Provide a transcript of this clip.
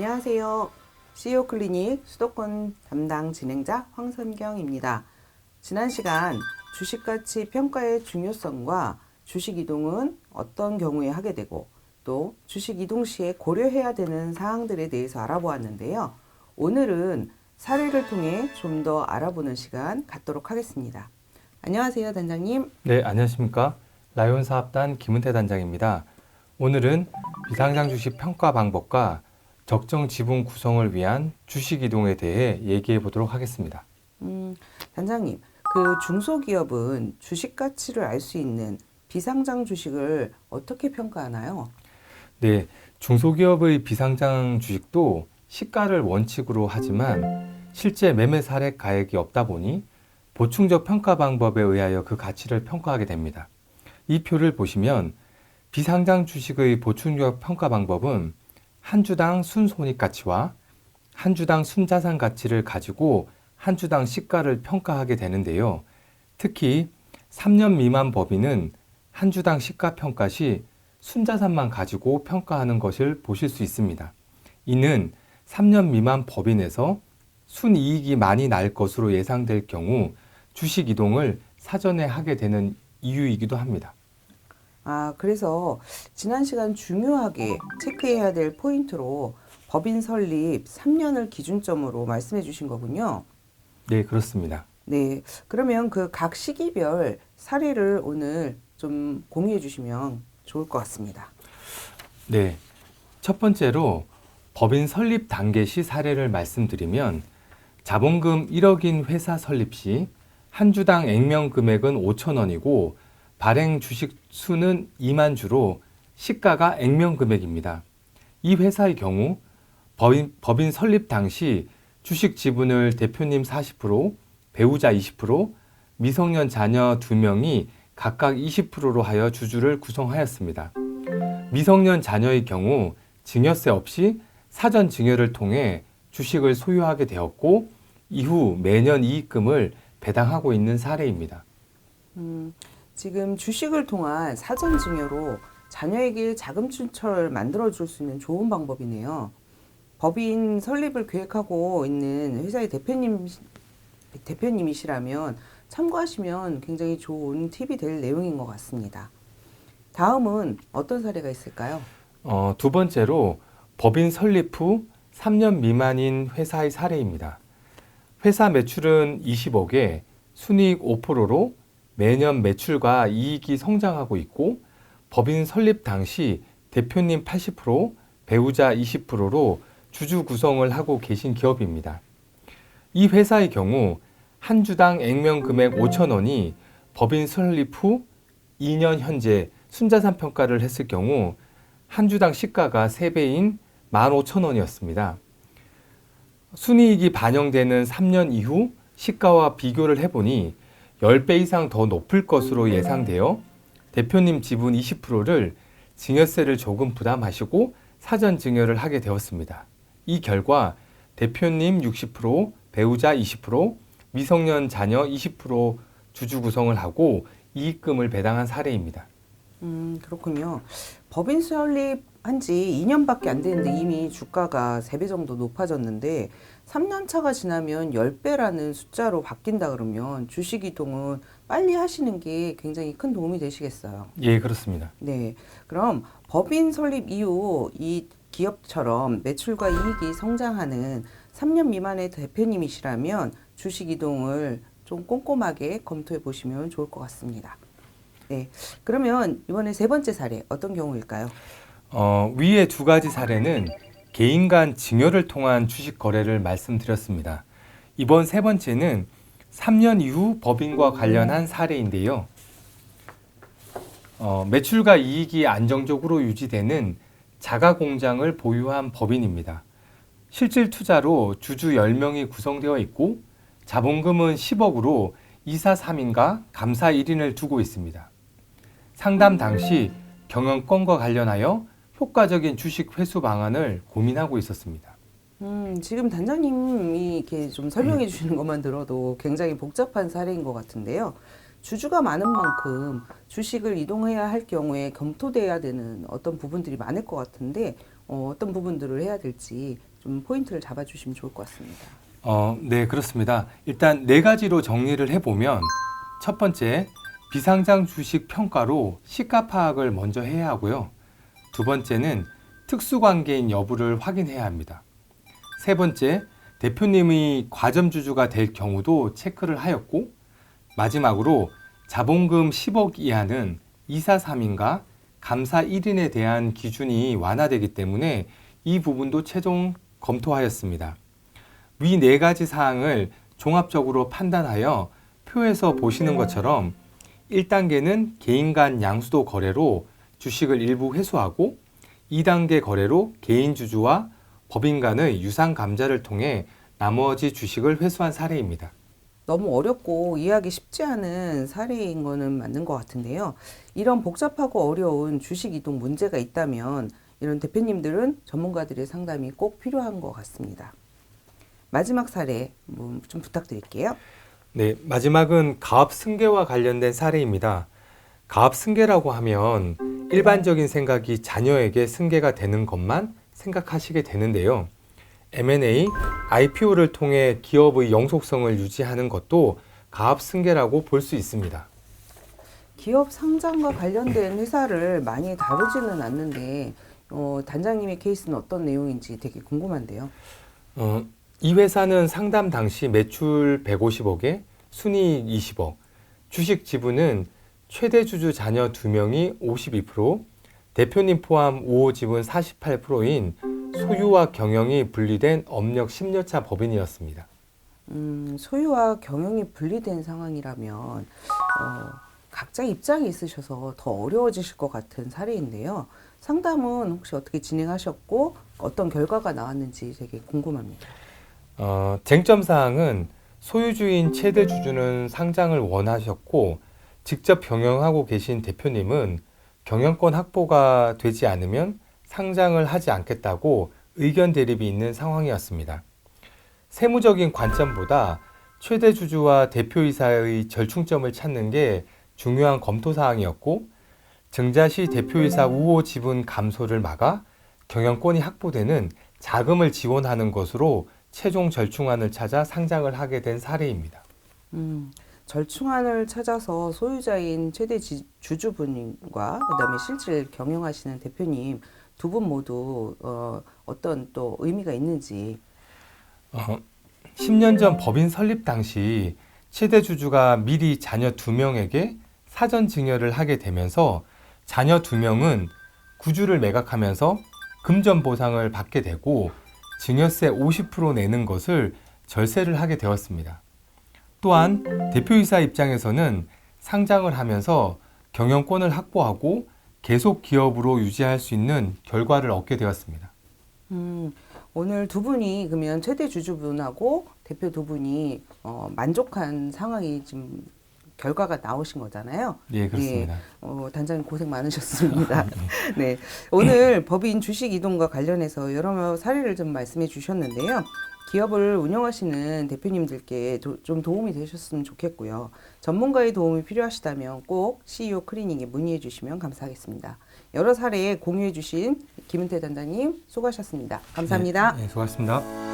안녕하세요. CEO 클리닉 수도권 담당 진행자 황선경입니다. 지난 시간 주식 가치 평가의 중요성과 주식 이동은 어떤 경우에 하게 되고 또 주식 이동 시에 고려해야 되는 사항들에 대해서 알아보았는데요. 오늘은 사례를 통해 좀 더 알아보는 시간 갖도록 하겠습니다. 안녕하세요, 단장님. 네, 안녕하십니까. 라이온 사업단 김은태 단장입니다. 오늘은 비상장 주식 평가 방법과 적정 지분 구성을 위한 주식 이동에 대해 얘기해 보도록 하겠습니다. 음, 단장님, 그 중소기업은 주식 가치를 알 수 있는 비상장 주식을 어떻게 평가하나요? 네, 중소기업의 비상장 주식도 시가를 원칙으로 하지만 실제 매매 사례 가액이 없다 보니 보충적 평가 방법에 의하여 그 가치를 평가하게 됩니다. 이 표를 보시면 비상장 주식의 보충적 평가 방법은 한 주당 순손익 가치와 한 주당 순자산 가치를 가지고 한 주당 시가를 평가하게 되는데요. 특히 3년 미만 법인은 한 주당 시가 평가 시 순자산만 가지고 평가하는 것을 보실 수 있습니다. 이는 3년 미만 법인에서 순이익이 많이 날 것으로 예상될 경우 주식 이동을 사전에 하게 되는 이유이기도 합니다. 아, 그래서 지난 시간 중요하게 체크해야 될 포인트로 법인 설립 3년을 기준점으로 말씀해 주신 거군요. 네, 그렇습니다. 네. 그러면 그 각 시기별 사례를 오늘 좀 공유해 주시면 좋을 것 같습니다. 네. 첫 번째로 법인 설립 단계 시 사례를 말씀드리면 자본금 1억인 회사 설립 시 한 주당 액면 금액은 5천 원이고 발행 주식 수는 2만 주로 시가가 액면 금액입니다. 이 회사의 경우 법인, 법인 설립 당시 주식 지분을 대표님 40%, 배우자 20%, 미성년 자녀 2명이 각각 20%로 하여 주주를 구성하였습니다. 미성년 자녀의 경우 증여세 없이 사전 증여를 통해 주식을 소유하게 되었고 이후 매년 이익금을 배당하고 있는 사례입니다. 음, 지금 주식을 통한 사전 증여로 자녀에게 자금 출처를 만들어 줄 수 있는 좋은 방법이네요. 법인 설립을 계획하고 있는 회사의 대표님 대표님이시라면 참고하시면 굉장히 좋은 팁이 될 내용인 것 같습니다. 다음은 어떤 사례가 있을까요? 어, 두 번째로 법인 설립 후 3년 미만인 회사의 사례입니다. 회사 매출은 20억에 순이익 5%로 매년 매출과 이익이 성장하고 있고 법인 설립 당시 대표님 80%, 배우자 20%로 주주 구성을 하고 계신 기업입니다. 이 회사의 경우 한 주당 액면 금액 5천 원이 법인 설립 후 2년 현재 순자산 평가를 했을 경우 한 주당 시가가 3배인 15,000원이었습니다. 순이익이 반영되는 3년 이후 시가와 비교를 해보니 10배 이상 더 높을 것으로 예상되어 대표님 지분 20%를 증여세를 조금 부담하시고 사전 증여를 하게 되었습니다. 이 결과 대표님 60%, 배우자 20%, 미성년 자녀 20% 주주 구성을 하고 이익금을 배당한 사례입니다. 음, 그렇군요. 법인 설립 한 지 2년밖에 안 됐는데 이미 주가가 3배 정도 높아졌는데 3년 차가 지나면 10배라는 숫자로 바뀐다 그러면 주식 이동은 빨리 하시는 게 굉장히 큰 도움이 되시겠어요. 예, 그렇습니다. 네. 그럼 법인 설립 이후 이 기업처럼 매출과 이익이 성장하는 3년 미만의 대표님이시라면 주식 이동을 좀 꼼꼼하게 검토해 보시면 좋을 것 같습니다. 네. 그러면 이번에 세 번째 사례 어떤 경우일까요? 어, 위의 두 가지 사례는 개인 간 증여를 통한 주식 거래를 말씀드렸습니다. 이번 세 번째는 3년 이후 법인과 관련한 사례인데요. 어, 매출과 이익이 안정적으로 유지되는 자가 공장을 보유한 법인입니다. 실질 투자로 주주 10명이 구성되어 있고 자본금은 10억으로 이사 3인과 감사 1인을 두고 있습니다. 상담 당시 경영권과 관련하여 효과적인 주식 회수 방안을 고민하고 있었습니다. 음, 지금 단장님이 이렇게 좀 설명해 주시는 것만 들어도 굉장히 복잡한 사례인 것 같은데요. 주주가 많은 만큼 주식을 이동해야 할 경우에 검토돼야 되는 어떤 부분들이 많을 것 같은데 어, 어떤 부분들을 해야 될지 좀 포인트를 잡아주시면 좋을 것 같습니다. 어, 네, 그렇습니다. 일단 네 가지로 정리를 해보면 첫 번째, 비상장 주식 평가로 시가 파악을 먼저 해야 하고요. 두 번째는 특수관계인 여부를 확인해야 합니다. 세 번째, 대표님이 과점주주가 될 경우도 체크를 하였고, 마지막으로 자본금 10억 이하는 이사 3인과 감사 1인에 대한 기준이 완화되기 때문에 이 부분도 최종 검토하였습니다. 위 네 가지 사항을 종합적으로 판단하여 표에서 보시는 것처럼 1단계는 개인 간 양수도 거래로 주식을 일부 회수하고 2단계 거래로 개인 주주와 법인 간의 유상 감자를 통해 나머지 주식을 회수한 사례입니다. 너무 어렵고 이해하기 쉽지 않은 사례인 거는 맞는 것 같은데요. 이런 복잡하고 어려운 주식 이동 문제가 있다면 이런 대표님들은 전문가들의 상담이 꼭 필요한 것 같습니다. 마지막 사례 뭐좀 부탁드릴게요. 네, 마지막은 가압 승계와 관련된 사례입니다. 가압 승계라고 하면 일반적인 생각이 자녀에게 승계가 되는 것만 생각하시게 되는데요. M&A, IPO를 통해 기업의 영속성을 유지하는 것도 가압 승계라고 볼 수 있습니다. 기업 상장과 관련된 회사를 많이 다루지는 않는데 어, 단장님의 케이스는 어떤 내용인지 되게 궁금한데요. 어, 이 회사는 상담 당시 매출 150억에 순이익 20억, 주식 지분은 최대 주주 자녀 2명이 52%, 대표님 포함 5호 지분 48%인 소유와 경영이 분리된 업력 10년차 법인이었습니다. 음, 소유와 경영이 분리된 상황이라면 어, 각자 입장이 있으셔서 더 어려워지실 것 같은 사례인데요. 상담은 혹시 어떻게 진행하셨고 어떤 결과가 나왔는지 되게 궁금합니다. 어, 쟁점 사항은 소유주인 최대 주주는 상장을 원하셨고 직접 경영하고 계신 대표님은 경영권 확보가 되지 않으면 상장을 하지 않겠다고 의견 대립이 있는 상황이었습니다. 세무적인 관점보다 최대 주주와 대표이사의 절충점을 찾는 게 중요한 검토 사항이었고 증자 시 대표이사 우호 지분 감소를 막아 경영권이 확보되는 자금을 지원하는 것으로 최종 절충안을 찾아 상장을 하게 된 사례입니다. 음, 절충안을 찾아서 소유자인 최대 지- 주주분과 그다음에 실질 경영하시는 대표님 두 분 모두 어, 어떤 또 의미가 있는지 어, 10년 전 법인 설립 당시 최대 주주가 미리 자녀 두 명에게 사전 증여를 하게 되면서 자녀 두 명은 구주를 매각하면서 금전 보상을 받게 되고 증여세 50% 내는 것을 절세를 하게 되었습니다. 또한 대표이사 입장에서는 상장을 하면서 경영권을 확보하고 계속 기업으로 유지할 수 있는 결과를 얻게 되었습니다. 음, 오늘 두 분이 그러면 최대 주주분하고 대표 두 분이 어, 만족한 상황이 지금 결과가 나오신 거잖아요. 예, 그렇습니다. 어, 단장님 고생 많으셨습니다. 네. 오늘 법인 주식 이동과 관련해서 여러 사례를 좀 말씀해 주셨는데요. 기업을 운영하시는 대표님들께 도- 좀 도움이 되셨으면 좋겠고요. 전문가의 도움이 필요하시다면 꼭 CEO 클리닉에 문의해 주시면 감사하겠습니다. 여러 사례 공유해 주신 김은태 단장님 수고하셨습니다. 감사합니다. 네, 네, 수고하셨습니다.